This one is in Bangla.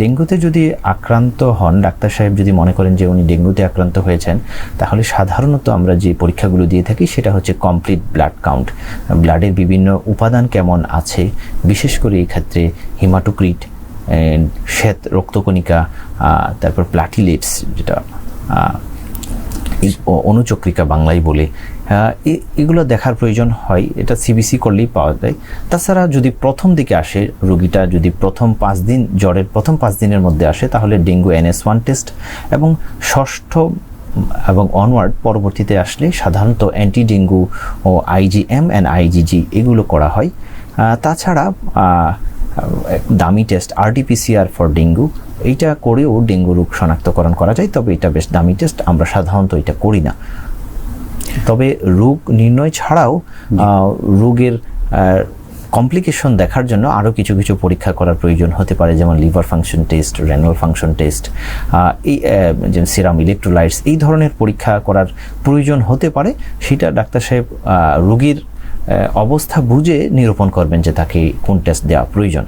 ডেঙ্গুতে যদি আক্রান্ত হন, ডাক্তার সাহেব যদি মনে করেন যে উনি ডেঙ্গুতে আক্রান্ত হয়েছেন, তাহলে সাধারণত আমরা যে পরীক্ষাগুলো দিয়ে থাকি সেটা হচ্ছে কমপ্লিট ব্লাড কাউন্ট ব্লাডের বিভিন্ন উপাদান কেমন আছে, বিশেষ করে এই ক্ষেত্রে হিমাটোক্রিট শ্বেত রক্তকণিকা তারপর প্লাটিলেটস যেটা অনুচক্রিকা বাংলায় বলে। এগুলো দেখার প্রয়োজন হয়, এটা সিবিসি করলেই পাওয়া যায়। তাছাড়া যদি প্রথম দিকে আসে রোগীটা, যদি প্রথম পাঁচ দিন জ্বরের, প্রথম পাঁচ দিনের মধ্যে আসে, তাহলে ডেঙ্গু এনএস ওয়ান টেস্ট এবং ষষ্ঠ এবং অনওয়ার্ড পরবর্তীতে আসলে সাধারণত অ্যান্টি ডেঙ্গু ও আইজিএম অ্যান্ড আইজিজি এগুলো করা হয়। তাছাড়া দামি টেস্ট আরটিপিসিআর ফর ডেঙ্গু এইটা করেও ডেঙ্গু রোগ শনাক্তকরণ করা যায় তবে এটা বেশ দামি টেস্ট আমরা সাধারণত এটা করি না। তবে রোগ নির্ণয় ছাড়াও রোগের কমপ্লিকেশন দেখার জন্য আরও কিছু কিছু পরীক্ষা করার প্রয়োজন হতে পারে যেমন liver function test renal function test এই যেমন সিরাম ইলেকট্রোলাইটস এই ধরনের পরীক্ষা করার প্রয়োজন হতে পারে। সেটা ডাক্তার সাহেব রোগীর অবস্থা বুঝে নিরূপণ করবেন যে তাকে কোন টেস্ট দেওয়া প্রয়োজন।